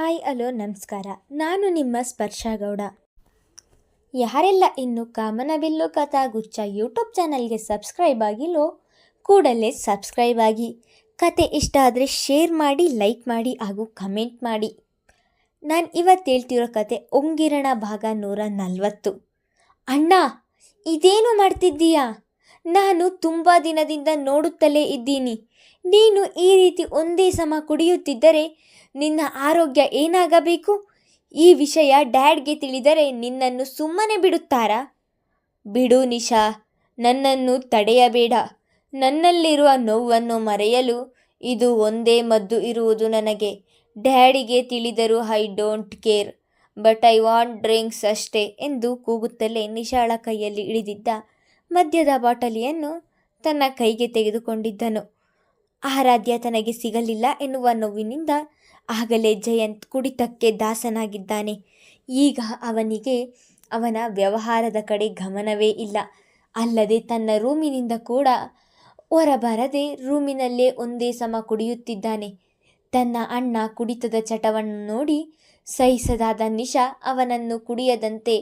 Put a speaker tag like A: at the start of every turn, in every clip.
A: Hi hello ನಮಸ್ಕಾರ. ನಾನು ನಿಮ್ಮ ಸ್ಪರ್ಶ ಗೌಡ ಯಾರೆಲ್ಲ ಇನ್ನು ಕಾಮನಬಿಲ್ಲು ಕಥಾಗುಚ್ಛ ಯೂಟ್ಯೂಬ್ ಚಾನಲ್ಗೆ ಸಬ್ಸ್ಕ್ರೈಬ್ ಆಗಿಲ್ಲೋ, ಕೂಡಲೇ ಸಬ್ಸ್ಕ್ರೈಬ್ ಆಗಿ. ಕತೆ ಇಷ್ಟ ಆದರೆ ಶೇರ್ ಮಾಡಿ, ಲೈಕ್ ಮಾಡಿ ಹಾಗೂ ಕಮೆಂಟ್ ಮಾಡಿ. ನಾನು ಇವತ್ತು ಹೇಳ್ತಿರೋ ಕತೆ ಒಂಗಿರಣ ಭಾಗ ನೂರ ನಲ್ವತ್ತು. ಅಣ್ಣ, ಇದೇನು ಮಾಡ್ತಿದ್ದೀಯಾ? ನಾನು ತುಂಬ ದಿನದಿಂದ ನೋಡುತ್ತಲೇ ಇದ್ದೀನಿ. ನೀನು ಈ ರೀತಿ ಒಂದೇ ಸಮ ಕುಡಿಯುತ್ತಿದ್ದರೆ ನಿನ್ನ ಆರೋಗ್ಯ ಏನಾಗಬೇಕು? ಈ ವಿಷಯ ಡ್ಯಾಡ್ಗೆ ತಿಳಿದರೆ ನಿನ್ನನ್ನು ಸುಮ್ಮನೆ ಬಿಡುತ್ತಾರಾ? ಬಿಡು ನಿಶಾ, ನನ್ನನ್ನು ತಡೆಯಬೇಡ. ನನ್ನಲ್ಲಿರುವ ನೋವನ್ನು ಮರೆಯಲು ಇದು ಒಂದೇ ಮದ್ದು ಇರುವುದು ನನಗೆ. ಡ್ಯಾಡಿಗೆ ತಿಳಿದರೂ I don't care, but I want drinks ಅಷ್ಟೇ ಎಂದು ಕೂಗುತ್ತಲೇ ನಿಶಾಳ ಕೈಯಲ್ಲಿ ಇಳಿದಿದ್ದ ಮದ್ಯದ ಬಾಟಲಿಯನ್ನು ತನ್ನ ಕೈಗೆ ತೆಗೆದುಕೊಂಡಿದ್ದನು. ಆರಾಧ್ಯ ತನಗೆ ಸಿಗಲಿಲ್ಲ ಎನ್ನುವ ನೋವಿನಿಂದ ಆಗಲೇ ಜಯಂತ್ ಕುಡಿತಕ್ಕೆ ದಾಸನಾಗಿದ್ದಾನೆ. ಈಗ ಅವನಿಗೆ ಅವನ ವ್ಯವಹಾರದ ಕಡೆ ಗಮನವೇ ಇಲ್ಲ. ಅಲ್ಲದೆ ತನ್ನ ರೂಮಿನಿಂದ ಕೂಡ ಹೊರಬರದೆ ರೂಮಿನಲ್ಲೇ ಒಂದೇ ಸಮ ಕುಡಿಯುತ್ತಿದ್ದಾನೆ. ತನ್ನ ಅಣ್ಣ ಕುಡಿತದ ಚಟವನ್ನು ನೋಡಿ ಸಹಿಸದಾದ ನಿಶಾ ಅವನನ್ನು ಕುಡಿಯದಂತೆ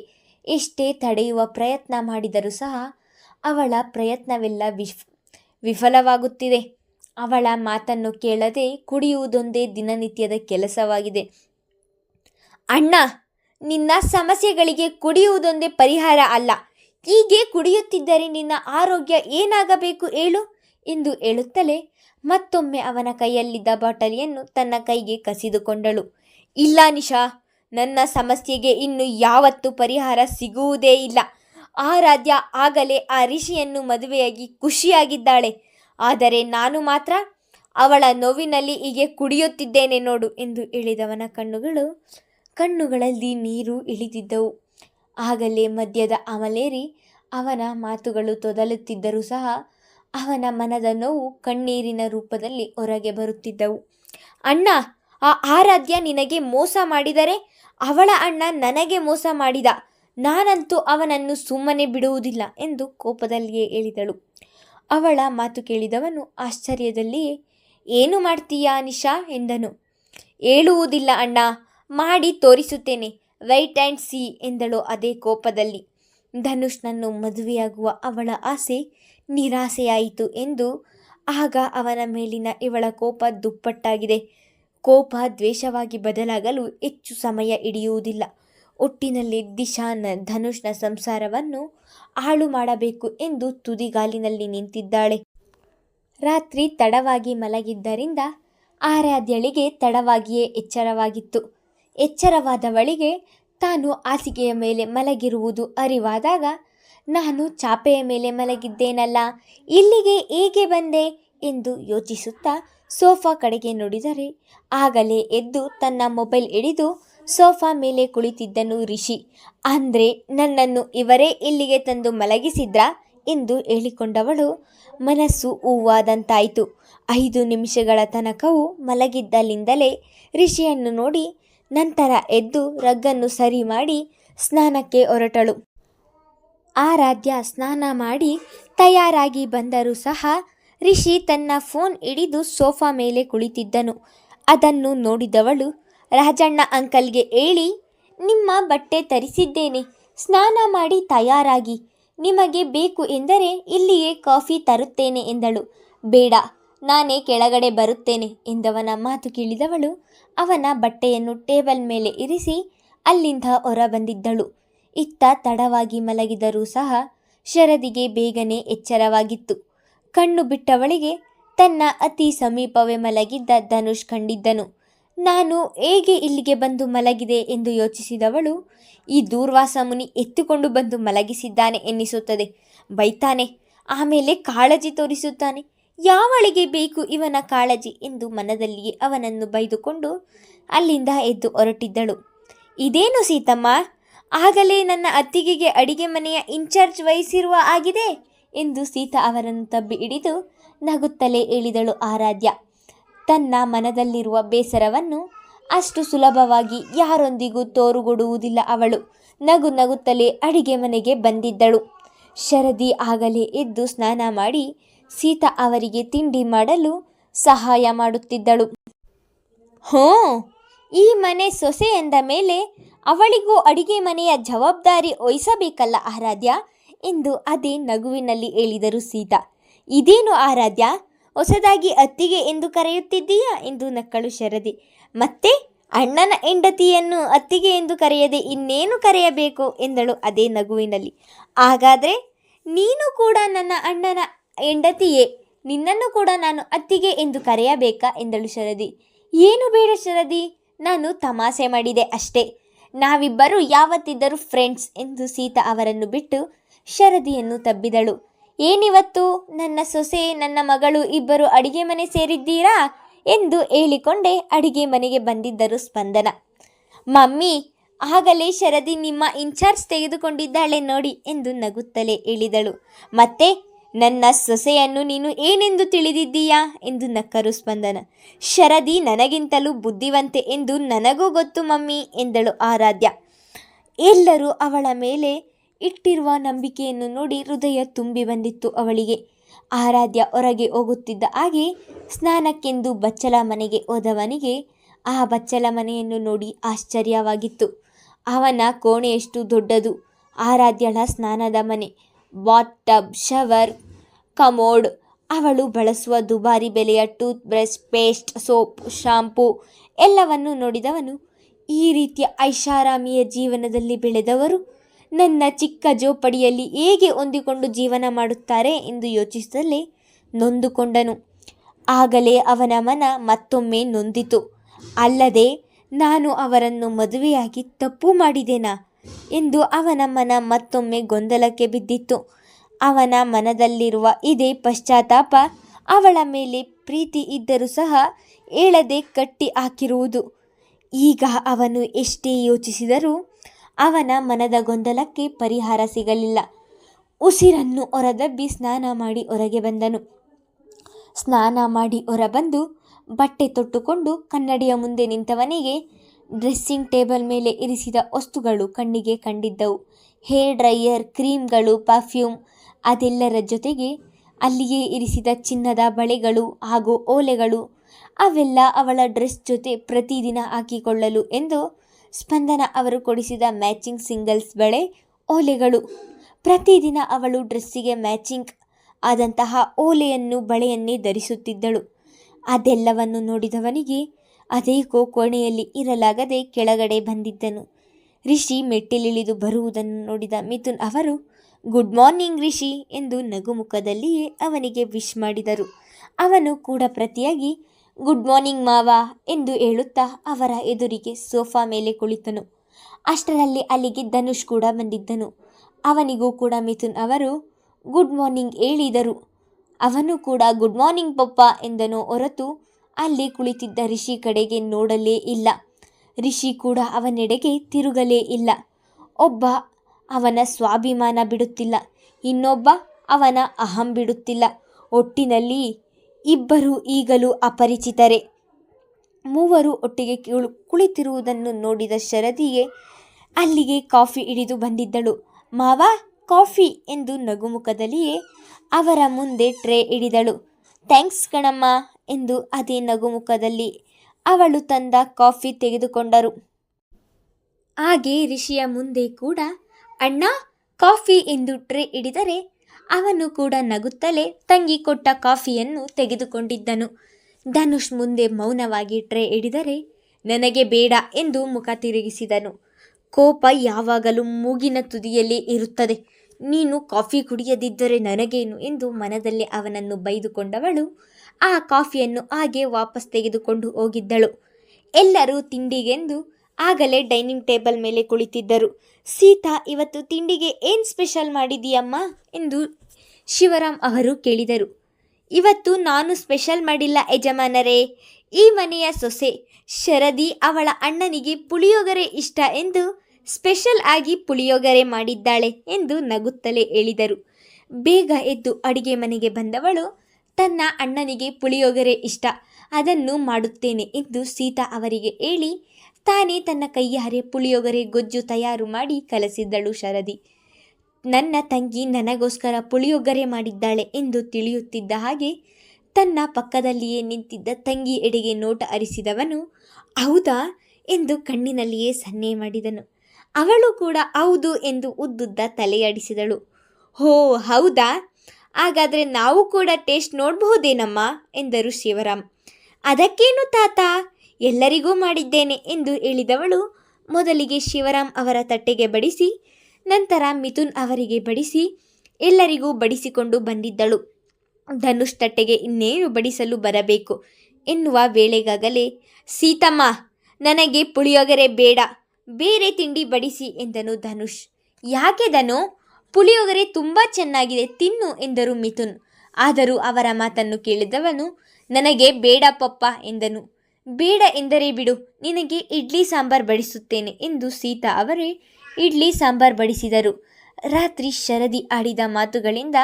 A: ಎಷ್ಟೇ ತಡೆಯುವ ಪ್ರಯತ್ನ ಮಾಡಿದರೂ ಸಹ ಅವಳ ಪ್ರಯತ್ನವೆಲ್ಲ ವಿಫ್, ವಿಫಲವಾಗುತ್ತಿದೆ. ಅವಳ ಮಾತನ್ನು ಕೇಳದೆ ಕುಡಿಯುವುದೊಂದೇ ದಿನನಿತ್ಯದ ಕೆಲಸವಾಗಿದೆ. ಅಣ್ಣ, ನಿನ್ನ ಸಮಸ್ಯೆಗಳಿಗೆ ಕುಡಿಯುವುದೊಂದೇ ಪರಿಹಾರ ಅಲ್ಲ. ಹೀಗೆ ಕುಡಿಯುತ್ತಿದ್ದರೆ ನಿನ್ನ ಆರೋಗ್ಯ ಏನಾಗಬೇಕು ಹೇಳು? ಎಂದು ಹೇಳುತ್ತಲೇ ಮತ್ತೊಮ್ಮೆ ಅವನ ಕೈಯಲ್ಲಿದ್ದ ಬಾಟಲಿಯನ್ನು ತನ್ನ ಕೈಗೆ ಕಸಿದುಕೊಂಡಳು. ಇಲ್ಲ ನಿಶಾ, ನನ್ನ ಸಮಸ್ಯೆಗೆ ಇನ್ನು ಯಾವತ್ತೂ ಪರಿಹಾರ ಸಿಗುವುದೇ ಇಲ್ಲ. ಆರಾಧ್ಯ ಆಗಲೇ ಆ ಋಷಿಯನ್ನು ಮದುವೆಯಾಗಿ ಖುಷಿಯಾಗಿದ್ದಾಳೆ. ಆದರೆ ನಾನು ಮಾತ್ರ ಅವಳ ನೋವಿನಲ್ಲಿ ಹೀಗೆ ಕುಡಿಯುತ್ತಿದ್ದೇನೆ ನೋಡು ಎಂದು ಇಳಿದವನ ಕಣ್ಣುಗಳು ಕಣ್ಣುಗಳಲ್ಲಿ ನೀರು ಇಳಿದಿದ್ದವು. ಆಗಲೇ ಮದ್ಯದ ಅಮಲೇರಿ ಅವನ ಮಾತುಗಳು ತೊದಲುತ್ತಿದ್ದರೂ ಸಹ ಅವನ ಮನದ ನೋವು ಕಣ್ಣೀರಿನ ರೂಪದಲ್ಲಿ ಹೊರಗೆ ಬರುತ್ತಿದ್ದವು. ಅಣ್ಣ, ಆ ಆರಾಧ್ಯ ನಿನಗೆ ಮೋಸ ಮಾಡಿದರೆ ಅವಳ ಅಣ್ಣ ನನಗೆ ಮೋಸ ಮಾಡಿದ. ನಾನಂತೂ ಅವನನ್ನು ಸುಮ್ಮನೆ ಬಿಡುವುದಿಲ್ಲ ಎಂದು ಕೋಪದಲ್ಲಿಯೇ ಹೇಳಿದಳು. ಅವಳ ಮಾತು ಕೇಳಿದವನು ಆಶ್ಚರ್ಯದಲ್ಲಿಯೇ, ಏನು ಮಾಡ್ತೀಯಾ ನಿಶಾ? ಎಂದನು. ಹೇಳುವುದಿಲ್ಲ ಅಣ್ಣ, ಮಾಡಿ ತೋರಿಸುತ್ತೇನೆ ವೈಟ್ ಆ್ಯಂಡ್ ಸಿ ಎಂದಳು ಅದೇ ಕೋಪದಲ್ಲಿ. ಧನುಷ್ನನ್ನು ಮದುವೆಯಾಗುವ ಅವಳ ಆಸೆ ನಿರಾಸೆಯಾಯಿತು ಎಂದು ಆಗ ಅವನ ಮೇಲಿನ ಇವಳ ಕೋಪ ದುಪ್ಪಟ್ಟಾಗಿದೆ. ಕೋಪ ದ್ವೇಷವಾಗಿ ಬದಲಾಗಲು ಹೆಚ್ಚು ಸಮಯ ಹಿಡಿಯುವುದಿಲ್ಲ. ಒಟ್ಟಿನಲ್ಲಿ ದಿಶಾನ ಧನುಷ್ನ ಸಂಸಾರವನ್ನು ಹಾಳು ಮಾಡಬೇಕು ಎಂದು ತುದಿಗಾಲಿನಲ್ಲಿ ನಿಂತಿದ್ದಾಳೆ. ರಾತ್ರಿ ತಡವಾಗಿ ಮಲಗಿದ್ದರಿಂದ ಆರಾಧ್ಯಳಿಗೆ ತಡವಾಗಿಯೇ ಎಚ್ಚರವಾಗಿತ್ತು. ಎಚ್ಚರವಾದವಳಿಗೆ ತಾನು ಹಾಸಿಗೆಯ ಮೇಲೆ ಮಲಗಿರುವುದು ಅರಿವಾದಾಗ, ನಾನು ಚಾಪೆಯ ಮೇಲೆ ಮಲಗಿದ್ದೇನಲ್ಲ, ಇಲ್ಲಿಗೆ ಹೇಗೆ ಬಂದೆ? ಎಂದು ಯೋಚಿಸುತ್ತಾ ಸೋಫಾ ಕಡೆಗೆ ನೋಡಿದರೆ, ಆಗಲೇ ಎದ್ದು ತನ್ನ ಮೊಬೈಲ್ ಹಿಡಿದು ಸೋಫಾ ಮೇಲೆ ಕುಳಿತಿದ್ದನು ರಿಷಿ. ಅಂದರೆ ನನ್ನನ್ನು ಇವರೇ ಇಲ್ಲಿಗೆ ತಂದು ಮಲಗಿಸಿದ್ರಾ? ಎಂದು ಹೇಳಿಕೊಂಡವಳು. ಮನಸ್ಸು ಹೂವಾದಂತಾಯಿತು. ಐದು ನಿಮಿಷಗಳ ತನಕವೂ ಮಲಗಿದ್ದಲ್ಲಿಂದಲೇ ರಿಷಿಯನ್ನು ನೋಡಿ ನಂತರ ಎದ್ದು ರಗ್ಗನ್ನು ಸರಿ ಮಾಡಿ ಸ್ನಾನಕ್ಕೆ ಹೊರಟಳು. ಆರಾಧ್ಯ ಸ್ನಾನ ಮಾಡಿ ತಯಾರಾಗಿ ಬಂದರೂ ಸಹ ರಿಷಿ ತನ್ನ ಫೋನ್ ಹಿಡಿದು ಸೋಫಾ ಮೇಲೆ ಕುಳಿತಿದ್ದನು. ಅದನ್ನು ನೋಡಿದವಳು ರಾಜಣ್ಣ ಅಂಕಲ್ಗೆ ಹೇಳಿ, ನಿಮ್ಮ ಬಟ್ಟೆ ತರಿಸಿದ್ದೇನೆ. ಸ್ನಾನ ಮಾಡಿ ತಯಾರಾಗಿ. ನಿಮಗೆ ಬೇಕು ಎಂದರೆ ಇಲ್ಲಿಯೇ ಕಾಫಿ ತರುತ್ತೇನೆ ಎಂದಳು. ಬೇಡ, ನಾನೇ ಕೆಳಗಡೆ ಬರುತ್ತೇನೆ ಎಂದವನ ಮಾತು ಕೇಳಿದವಳು. ಅವನ ಬಟ್ಟೆಯನ್ನು ಟೇಬಲ್ ಮೇಲೆ ಇರಿಸಿ ಅಲ್ಲಿಂದ ಹೊರ ಬಂದಿದ್ದಳು ಇತ್ತ ತಡವಾಗಿ ಮಲಗಿದರೂ ಸಹ ಶರದಿಗೆ ಬೇಗನೆ ಎಚ್ಚರವಾಗಿತ್ತು. ಕಣ್ಣು ಬಿಟ್ಟವಳಿಗೆ ತನ್ನ ಅತಿ ಸಮೀಪವೇ ಮಲಗಿದ್ದ ಧನುಷ್ ಕಂಡಿದ್ದನು. ನಾನು ಹೇಗೆ ಇಲ್ಲಿಗೆ ಬಂದು ಮಲಗಿದೆ ಎಂದು ಯೋಚಿಸಿದವಳು, ಈ ದೂರ್ವಾಸ ಮುನಿ ಎತ್ತುಕೊಂಡು ಬಂದು ಮಲಗಿಸಿದ್ದಾನೆ ಎನ್ನಿಸುತ್ತದೆ. ಬೈತಾನೆ, ಆಮೇಲೆ ಕಾಳಜಿ ತೋರಿಸುತ್ತಾನೆ. ಯಾವಳಿಗೆ ಬೇಕು ಇವನ ಕಾಳಜಿ ಎಂದು ಮನದಲ್ಲಿಯೇ ಅವನನ್ನು ಬೈದುಕೊಂಡು ಅಲ್ಲಿಂದ ಎದ್ದು ಹೊರಟಿದ್ದಳು. ಇದೇನು ಸೀತಮ್ಮ, ಆಗಲೇ ನನ್ನ ಅತ್ತಿಗೆಗೆ ಅಡಿಗೆ ಮನೆಯ ಇನ್ಚಾರ್ಜ್ ವಹಿಸಿರುವ ಆಗಿದೆ? ಎಂದು ಸೀತಾ ಅವರನ್ನು ತಬ್ಬಿ ಹಿಡಿದು ನಗುತ್ತಲೇ ಹೇಳಿದಳು ಆರಾಧ್ಯ. ತನ್ನ ಮನದಲ್ಲಿರುವ ಬೇಸರವನ್ನು ಅಷ್ಟು ಸುಲಭವಾಗಿ ಯಾರೊಂದಿಗೂ ತೋರುಗೊಡುವುದಿಲ್ಲ ಅವಳು. ನಗು ನಗುತ್ತಲೇ ಅಡಿಗೆ ಮನೆಗೆ ಬಂದಿದ್ದಳು. ಶರದಿ ಆಗಲೇ ಎದ್ದು ಸ್ನಾನ ಮಾಡಿ ಸೀತಾ ಅವರಿಗೆ ತಿಂಡಿ ಮಾಡಲು ಸಹಾಯ ಮಾಡುತ್ತಿದ್ದಳು. ಹೋ, ಈ ಮನೆ ಸೊಸೆ ಎಂದ ಮೇಲೆ ಅವಳಿಗೂ ಅಡಿಗೆ ಮನೆಯ ಜವಾಬ್ದಾರಿ ವಹಿಸಬೇಕಲ್ಲ ಆರಾಧ್ಯ? ಎಂದು ಅದೇ ನಗುವಿನಲ್ಲಿ ಹೇಳಿದರು ಸೀತಾ. ಇದೇನು ಆರಾಧ್ಯ? ಹೊಸದಾಗಿ ಅತ್ತಿಗೆ ಎಂದು ಕರೆಯುತ್ತಿದ್ದೀಯಾ ಎಂದು ನಕ್ಕಳು ಶರದಿ. ಮತ್ತೆ ಅಣ್ಣನ ಹೆಂಡತಿಯನ್ನು ಅತ್ತಿಗೆ ಎಂದು ಕರೆಯದೆ ಇನ್ನೇನು ಕರೆಯಬೇಕು ಎಂದಳು ಅದೇ ನಗುವಿನಲ್ಲಿ. ಹಾಗಾದರೆ ನೀನು ಕೂಡ ನನ್ನ ಅಣ್ಣನ ಹೆಂಡತಿಯೇ, ನಿನ್ನನ್ನು ಕೂಡ ನಾನು ಅತ್ತಿಗೆ ಎಂದು ಕರೆಯಬೇಕಾ ಎಂದಳು ಶರದಿ. ಏನು ಬೇಡ ಶರದಿ, ನಾನು ತಮಾಷೆ ಮಾಡಿದೆ ಅಷ್ಟೇ. ನಾವಿಬ್ಬರು ಯಾವತ್ತಿದ್ದರೂ ಫ್ರೆಂಡ್ಸ್ ಎಂದು ಸೀತಾ ಅವರನ್ನು ಬಿಟ್ಟು ಶರದಿಯನ್ನು ತಬ್ಬಿದಳು. ಏನಿವತ್ತು? ನನ್ನ ಸೊಸೆ, ನನ್ನ ಮಗಳು ಇಬ್ಬರು ಅಡಿಗೆ ಮನೆ ಸೇರಿದ್ದೀರಾ? ಎಂದು ಹೇಳಿಕೊಂಡೇ ಅಡಿಗೆ ಮನೆಗೆ ಬಂದಿದ್ದರು ಸ್ಪಂದನ. ಮಮ್ಮಿ, ಆಗಲೇ ಶರದಿ ನಿಮ್ಮ ಇನ್ಚಾರ್ಜ್ ತೆಗೆದುಕೊಂಡಿದ್ದಾಳೆ ನೋಡಿ ಎಂದು ನಗುತ್ತಲೇ ಹೇಳಿದಳು. ಮತ್ತೆ, ನನ್ನ ಸೊಸೆಯನ್ನು ನೀನು ಏನೆಂದು ತಿಳಿದಿದ್ದೀಯಾ? ಎಂದು ನಕ್ಕರು ಸ್ಪಂದನ. ಶರದಿ ನನಗಿಂತಲೂ ಬುದ್ಧಿವಂತೆ ಎಂದು ನನಗೂ ಗೊತ್ತು ಮಮ್ಮಿ, ಎಂದಳು ಆರಾಧ್ಯ. ಎಲ್ಲರೂ ಅವಳ ಮೇಲೆ ಇಟ್ಟಿರುವ ನಂಬಿಕೆಯನ್ನು ನೋಡಿ ಹೃದಯ ತುಂಬಿ ಬಂದಿತ್ತು ಅವಳಿಗೆ. ಆರಾಧ್ಯ ಹೊರಗೆ ಹೋಗುತ್ತಿದ್ದ ಹಾಗೆ ಸ್ನಾನಕ್ಕೆಂದು ಬಚ್ಚಲ ಮನೆಗೆ ಹೋದವನಿಗೆ ಆ ಬಚ್ಚಲ ಮನೆಯನ್ನು ನೋಡಿ ಆಶ್ಚರ್ಯವಾಗಿತ್ತು. ಅವನ ಕೋಣೆಯಷ್ಟು ದೊಡ್ಡದು. ಆರಾಧ್ಯಳ ಸ್ನಾನದ ಮನೆ. Bathtub shower. ಕಮೋಡ್. ಅವಳು ಬಳಸುವ ದುಬಾರಿ ಬೆಲೆಯ toothbrush paste, soap, shampoo ಎಲ್ಲವನ್ನು ನೋಡಿದವನು ಈ ರೀತಿಯ ಐಷಾರಾಮಿಯ ಜೀವನದಲ್ಲಿ ಬೆಳೆದವರು ನನ್ನ ಚಿಕ್ಕ ಜೋಪಡಿಯಲ್ಲಿ ಹೇಗೆ ಹೊಂದಿಕೊಂಡು ಜೀವನ ಮಾಡುತ್ತಾರೆ ಎಂದು ಯೋಚಿಸಲೇ ನೊಂದುಕೊಂಡನು. ಆಗಲೇ ಅವನ ಮನ ಮತ್ತೊಮ್ಮೆ ನೊಂದಿತು. ಅಲ್ಲದೆ, ನಾನು ಅವರನ್ನು ಮದುವೆಯಾಗಿ ತಪ್ಪು ಮಾಡಿದೆನಾ ಎಂದು ಅವನ ಮನ ಮತ್ತೊಮ್ಮೆ ಗೊಂದಲಕ್ಕೆ ಬಿದ್ದಿತ್ತು. ಅವನ ಮನದಲ್ಲಿರುವ ಇದೇ ಪಶ್ಚಾತ್ತಾಪ ಅವಳ ಮೇಲೆ ಪ್ರೀತಿ ಇದ್ದರೂ ಸಹ ಹೇಳದೆ ಕಟ್ಟಿ ಹಾಕಿರುವುದು ಈಗ ಅವನು ಎಷ್ಟೇ ಯೋಚಿಸಿದರೂ ಅವನ ಮನದ ಗೊಂದಲಕ್ಕೆ ಪರಿಹಾರ ಸಿಗಲಿಲ್ಲ. ಉಸಿರನ್ನು ಹೊರದಬ್ಬಿ ಸ್ನಾನ ಮಾಡಿ ಹೊರಗೆ ಬಂದನು. ಸ್ನಾನ ಮಾಡಿ ಹೊರಬಂದು ಬಟ್ಟೆ ತೊಟ್ಟುಕೊಂಡು ಕನ್ನಡಿಯ ಮುಂದೆ ನಿಂತವನಿಗೆ ಡ್ರೆಸ್ಸಿಂಗ್ ಟೇಬಲ್ ಮೇಲೆ ಇರಿಸಿದ ವಸ್ತುಗಳು ಕಣ್ಣಿಗೆ ಕಂಡಿದ್ದವು. ಹೇರ್ ಡ್ರೈಯರ್, ಕ್ರೀಮ್ಗಳು, ಪರ್ಫ್ಯೂಮ್ ಅದೆಲ್ಲರ ಜೊತೆಗೆ ಅಲ್ಲಿಯೇ ಇರಿಸಿದ ಚಿನ್ನದ ಬಳೆಗಳು ಹಾಗೂ ಓಲೆಗಳು ಅವೆಲ್ಲ ಅವಳ ಡ್ರೆಸ್ ಜೊತೆ ಪ್ರತಿದಿನ ಹಾಕಿಕೊಳ್ಳಲು ಎಂದು ಸ್ಪಂದನ ಅವರು ಕೊಡಿಸಿದ ಮ್ಯಾಚಿಂಗ್ ಸಿಂಗಲ್ಸ್ ಬಳೆ ಓಲೆಗಳು. ಪ್ರತಿದಿನ ಅವಳು ಡ್ರೆಸ್ಸಿಗೆ ಮ್ಯಾಚಿಂಗ್ ಆದಂತಹ ಓಲೆಯನ್ನು ಬಳೆಯನ್ನೇ ಧರಿಸುತ್ತಿದ್ದಳು. ಅದೆಲ್ಲವನ್ನು ನೋಡಿದವನಿಗೆ ಅದೇಕೋ ಕೋಣೆಯಲ್ಲಿ ಇರಲಾಗದೆ ಕೆಳಗಡೆ ಬಂದಿದ್ದನು. ರಿಷಿ ಮೆಟ್ಟಿಲಿಳಿದು ಬರುವುದನ್ನು ನೋಡಿದ ಮಿಥುನ್ ಅವರು, ಗುಡ್ ಮಾರ್ನಿಂಗ್ ರಿಷಿ ಎಂದು ನಗುಮುಖದಲ್ಲಿಯೇ ಅವನಿಗೆ ವಿಶ್ ಮಾಡಿದರು. ಅವನು ಕೂಡ ಪ್ರತಿಯಾಗಿ ಗುಡ್ ಮಾರ್ನಿಂಗ್ ಮಾವ ಎಂದು ಹೇಳುತ್ತಾ ಅವರ ಎದುರಿಗೆ ಸೋಫಾ ಮೇಲೆ ಕುಳಿತನು. ಅಷ್ಟರಲ್ಲಿ ಅಲ್ಲಿಗೆ ಧನುಷ್ ಕೂಡ ಬಂದಿದ್ದನು. ಅವನಿಗೂ ಕೂಡ ಮಿಥುನ್ ಅವರು ಗುಡ್ ಮಾರ್ನಿಂಗ್ ಹೇಳಿದರು. ಅವನು ಕೂಡ ಗುಡ್ ಮಾರ್ನಿಂಗ್ ಪಪ್ಪ ಎಂದನು ಹೊರತು ಅಲ್ಲಿ ಕುಳಿತಿದ್ದ ರಿಷಿ ಕಡೆಗೆ ನೋಡಲೇ ಇಲ್ಲ. ರಿಷಿ ಕೂಡ ಅವನೆಡೆಗೆ ತಿರುಗಲೇ ಇಲ್ಲ. ಒಬ್ಬ ಅವನ ಸ್ವಾಭಿಮಾನ ಬಿಡುತ್ತಿಲ್ಲ. ಇನ್ನೊಬ್ಬ ಅವನ ಅಹಂ ಬಿಡುತ್ತಿಲ್ಲ. ಒಟ್ಟಿನಲ್ಲಿ ಇಬ್ಬರು ಈಗಲೂ ಅಪರಿಚಿತರೇ. ಮೂವರು ಒಟ್ಟಿಗೆ ಕುಳು, ಕುಳಿತಿರುವುದನ್ನು ನೋಡಿದ ಶರದಿಗೆ ಅಲ್ಲಿಗೆ ಕಾಫಿ ಹಿಡಿದು ಬಂದಿದ್ದಳು. ಮಾವ, ಕಾಫಿ ಎಂದು ನಗುಮುಖದಲ್ಲಿಯೇ ಅವರ ಮುಂದೆ ಟ್ರೇ ಹಿಡಿದಳು. ಥ್ಯಾಂಕ್ಸ್ ಕಣಮ್ಮ ಎಂದು ಅದೇ ನಗುಮುಖದಲ್ಲಿ ಅವಳು ತಂದ ಕಾಫಿ ತೆಗೆದುಕೊಂಡರು. ಹಾಗೆ ರಿಷಿಯ ಮುಂದೆ ಕೂಡ, ಅಣ್ಣ, ಕಾಫಿ ಎಂದು ಟ್ರೇ ಹಿಡಿದರೆ ಅವನು ಕೂಡ ನಗುತ್ತಲೇ ತಂಗಿ ಕೊಟ್ಟ ಕಾಫಿಯನ್ನು ತೆಗೆದುಕೊಂಡಿದ್ದನು. ಧನುಷ್ ಮುಂದೆ ಮೌನವಾಗಿ ಟ್ರೇ ಹಿಡಿದರೆ, ನನಗೆ ಬೇಡ ಎಂದು ಮುಖ ತಿರುಗಿಸಿದನು. ಕೋಪ ಯಾವಾಗಲೂ ಮೂಗಿನ ತುದಿಯಲ್ಲಿ ಇರುತ್ತದೆ. ನೀನು ಕಾಫಿ ಕುಡಿಯದಿದ್ದರೆ ನನಗೇನು ಎಂದು ಮನದಲ್ಲಿ ಅವನನ್ನು ಬೈದುಕೊಂಡವಳು, ಆ ಕಾಫಿಯನ್ನು ಹಾಗೆ ವಾಪಸ್ ತೆಗೆದುಕೊಂಡು ಹೋಗಿದ್ದಳು. ಎಲ್ಲರೂ ತಿಂಡಿಗೆಂದು ಆಗಲೇ ಡೈನಿಂಗ್ ಟೇಬಲ್ ಮೇಲೆ ಕುಳಿತಿದ್ದರು. ಸೀತಾ, ಇವತ್ತು ತಿಂಡಿಗೆ ಏನು ಸ್ಪೆಷಲ್ ಮಾಡಿದೀಯಮ್ಮ ಎಂದು ಶಿವರಾಮ್ ಅವರು ಕೇಳಿದರು. ಇವತ್ತು ನಾನು ಸ್ಪೆಷಲ್ ಮಾಡಿಲ್ಲ ಯಜಮಾನರೇ. ಈ ಮನೆಯ ಸೊಸೆ ಶರದಿ ಅವಳ ಅಣ್ಣನಿಗೆ ಪುಳಿಯೋಗರೆ ಇಷ್ಟ ಎಂದು ಸ್ಪೆಷಲ್ ಆಗಿ ಪುಳಿಯೋಗರೆ ಮಾಡಿದ್ದಾಳೆ ಎಂದು ನಗುತ್ತಲೇ ಹೇಳಿದರು. ಬೇಗ ಎದ್ದು ಅಡಿಗೆ ಮನೆಗೆ ಬಂದವಳು ತನ್ನ ಅಣ್ಣನಿಗೆ ಪುಳಿಯೋಗರೆ ಇಷ್ಟ, ಅದನ್ನು ಮಾಡುತ್ತೇನೆ ಎಂದು ಸೀತಾ ಅವರಿಗೆ ಹೇಳಿ ತಾನೇ ತನ್ನ ಕೈಯಾರೆ ಪುಳಿಯೋಗರೆ ಗೊಜ್ಜು ತಯಾರು ಮಾಡಿ ಕಲಸಿದ್ದಳು ಶರದಿ. ನನ್ನ ತಂಗಿ ನನಗೋಸ್ಕರ ಪುಳಿಯೊಗರೆ ಮಾಡಿದ್ದಾಳೆ ಎಂದು ತಿಳಿಯುತ್ತಿದ್ದ ಹಾಗೆ ತನ್ನ ಪಕ್ಕದಲ್ಲಿಯೇ ನಿಂತಿದ್ದ ತಂಗಿ ಎಡೆಗೆ ನೋಟ ಅರಿಸಿದವನು, ಹೌದಾ? ಎಂದು ಕಣ್ಣಿನಲ್ಲಿಯೇ ಸನ್ನೆ ಮಾಡಿದನು. ಅವಳು ಕೂಡ ಹೌದು ಎಂದು ಉದ್ದುದ್ದ ತಲೆಯಾಡಿಸಿದಳು ಹೋ, ಹೌದಾ? ಹಾಗಾದರೆ ನಾವು ಕೂಡ ಟೇಸ್ಟ್ ನೋಡಬಹುದೇನಮ್ಮ? ಎಂದರು ಶಿವರಾಮ್. ಅದಕ್ಕೇನು ತಾತ? ಎಲ್ಲರಿಗೂ ಮಾಡಿದ್ದೇನೆ ಎಂದು ಹೇಳಿದವಳು, ಮೊದಲಿಗೆ ಶಿವರಾಮ್ ಅವರ ತಟ್ಟೆಗೆ ಬಡಿಸಿ, ನಂತರ ಮಿಥುನ್ ಅವರಿಗೆ ಬಡಿಸಿ, ಎಲ್ಲರಿಗೂ ಬಡಿಸಿಕೊಂಡು ಬಂದಿದ್ದಳು. ಧನುಷ್ ತಟ್ಟೆಗೆ ಇನ್ನೇನು ಬಡಿಸಲು ಬರಬೇಕು ಎನ್ನುವ ವೇಳೆಗಾಗಲೇ, ಸೀತಮ್ಮ, ನನಗೆ ಪುಳಿಯೋಗರೆ ಬೇಡ, ಬೇರೆ ತಿಂಡಿ ಬಡಿಸಿ ಎಂದನು ಧನುಷ್. ಯಾಕೆ ಧನು? ಪುಳಿಯೋಗರೆ ತುಂಬ ಚೆನ್ನಾಗಿದೆ, ತಿನ್ನು ಎಂದರು ಮಿಥುನ್. ಆದರೂ ಅವರ ಮಾತನ್ನು ಕೇಳಿದವನು, ನನಗೆ ಬೇಡ ಪಪ್ಪ ಎಂದನು. ಬೇಡ ಎಂದರೆ ಬಿಡು, ನಿನಗೆ ಇಡ್ಲಿ ಸಾಂಬಾರ್ ಬಡಿಸುತ್ತೇನೆ ಎಂದು ಸೀತಾ ಅವರೇ ಇಡ್ಲಿ ಸಾಂಬಾರ್ ಬಡಿಸಿದರು. ರಾತ್ರಿ ಶರದಿ ಆಡಿದ ಮಾತುಗಳಿಂದ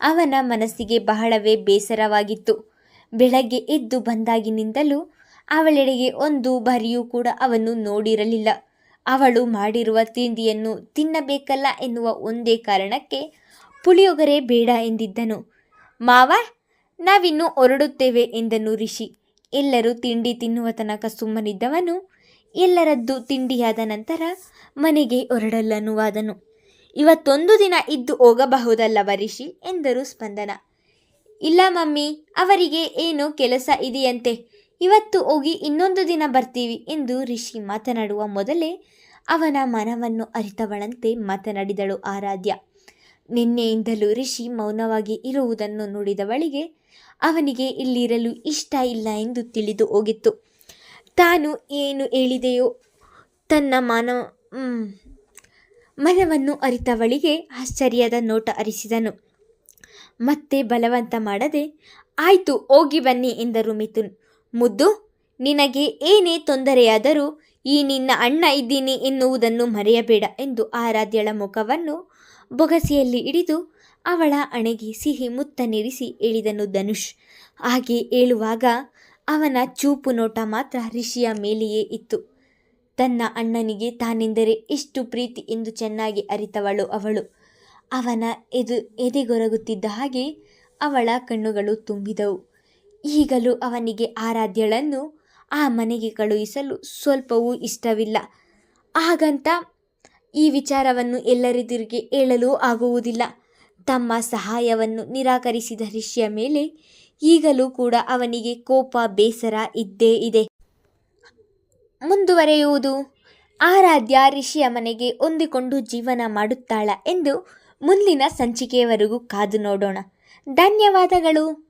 A: ಅವನ ಮನಸ್ಸಿಗೆ ಬಹಳವೇ ಬೇಸರವಾಗಿತ್ತು. ಬೆಳಗ್ಗೆ ಎದ್ದು ಬಂದಾಗಿನಿಂದಲೂ ಅವಳೆಡೆಗೆ ಒಂದು ಬಾರಿಯೂ ಕೂಡ ಅವನು ನೋಡಿರಲಿಲ್ಲ. ಅವಳು ಮಾಡಿರುವ ತಿಂಡಿಯನ್ನು ತಿನ್ನಬೇಕಲ್ಲ ಎನ್ನುವ ಒಂದೇ ಕಾರಣಕ್ಕೆ ಪುಳಿಯೊಗರೆ ಬೇಡ ಎಂದಿದ್ದನು. ಮಾವ, ನಾವಿನ್ನು ಹೊರಡುತ್ತೇವೆ ಎಂದನು ರಿಷಿ. ಎಲ್ಲರೂ ತಿಂಡಿ ತಿನ್ನುವ ತನಕ ಸುಮ್ಮನಿದ್ದವನು, ಎಲ್ಲರದ್ದು ತಿಂಡಿಯಾದ ನಂತರ ಮನೆಗೆ ಹೊರಡಲನುವಾದನು ಇವತ್ತೊಂದು ದಿನ ಇದ್ದು ಹೋಗಬಹುದಲ್ಲ ರಿಷಿ ಎಂದರು ಸ್ಪಂದನ. ಇಲ್ಲ ಮಮ್ಮಿ, ಅವರಿಗೆ ಏನು ಕೆಲಸ ಇದೆಯಂತೆ. ಇವತ್ತು ಹೋಗಿ ಇನ್ನೊಂದು ದಿನ ಬರ್ತೀವಿ ಎಂದು ರಿಷಿ ಮಾತನಾಡುವ ಮೊದಲೇ ಅವನ ಮನವನ್ನು ಅರಿತವಳಂತೆ ಮಾತನಾಡಿದಳು ಆರಾಧ್ಯ. ನಿನ್ನೆಯಿಂದಲೂ ರಿಷಿ ಮೌನವಾಗಿ ಇರುವುದನ್ನು ನೋಡಿದವಳಿಗೆ ಅವನಿಗೆ ಇಲ್ಲಿರಲು ಇಷ್ಟ ಇಲ್ಲ ಎಂದು ತಿಳಿದು ಹೋಗಿತ್ತು. ತಾನು ಏನು ಹೇಳಿದೆಯೋ ತನ್ನ ಮಾನ ಮನವನ್ನು ಅರಿತವಳಿಗೆ ಆಶ್ಚರ್ಯದ ನೋಟ ಅರಿಸಿದನು. ಮತ್ತೆ ಬಲವಂತ ಮಾಡದೆ, ಆಯಿತು, ಹೋಗಿ ಬನ್ನಿ ಎಂದರು ಮಿಥುನ್. ಮುದ್ದು, ನಿನಗೆ ಏನೇ ತೊಂದರೆಯಾದರೂ ಈ ನಿನ್ನ ಅಣ್ಣ ಇದ್ದೀನಿ ಎನ್ನುವುದನ್ನು ಮರೆಯಬೇಡ ಎಂದು ಆರಾಧ್ಯಳ ಮುಖವನ್ನು ಬೊಗಸೆಯಲ್ಲಿ ಹಿಡಿದು ಅವಳ ಅಣೆಗೆ ಸಿಹಿ ಮುತ್ತನಿರಿಸಿ ಹೇಳಿದನು ಧನುಷ್. ಹಾಗೆ ಹೇಳುವಾಗ ಅವನ ಚೂಪು ನೋಟ ಮಾತ್ರ ರಿಷಿಯ ಮೇಲೆಯೇ ಇತ್ತು. ತನ್ನ ಅಣ್ಣನಿಗೆ ತಾನೆಂದರೆ ಎಷ್ಟು ಪ್ರೀತಿ ಎಂದು ಚೆನ್ನಾಗಿ ಅರಿತವಳು ಅವಳು. ಅವನ ಎದು, ಎದೆಗೊರಗುತ್ತಿದ್ದ ಹಾಗೆ ಅವಳ ಕಣ್ಣುಗಳು ತುಂಬಿದವು. ಈಗಲೂ ಅವನಿಗೆ ಆರಾಧ್ಯಳನ್ನು ಆ ಮನೆಗೆ ಕಳುಹಿಸಲು ಸ್ವಲ್ಪವೂ ಇಷ್ಟವಿಲ್ಲ. ಹಾಗಂತ ಈ ವಿಚಾರವನ್ನು ಎಲ್ಲರೆದುರಿಗೆ ಹೇಳಲು ಆಗುವುದಿಲ್ಲ. ತಮ್ಮ ಸಹಾಯವನ್ನು ನಿರಾಕರಿಸಿದ ಋಷಿಯ ಮೇಲೆ ಈಗಲೂ ಕೂಡ ಅವನಿಗೆ ಕೋಪ, ಬೇಸರ ಇದ್ದೇ ಇದೆ. ಮುಂದುವರೆಯುವುದು, ಆರಾಧ್ಯ ಋಷಿಯ ಮನೆಗೆ ಹೊಂದಿಕೊಂಡು ಜೀವನ ಮಾಡುತ್ತಾಳ ಎಂದು ಮುಂದಿನ ಸಂಚಿಕೆಯವರೆಗೂ ಕಾದು ನೋಡೋಣ. ಧನ್ಯವಾದಗಳು.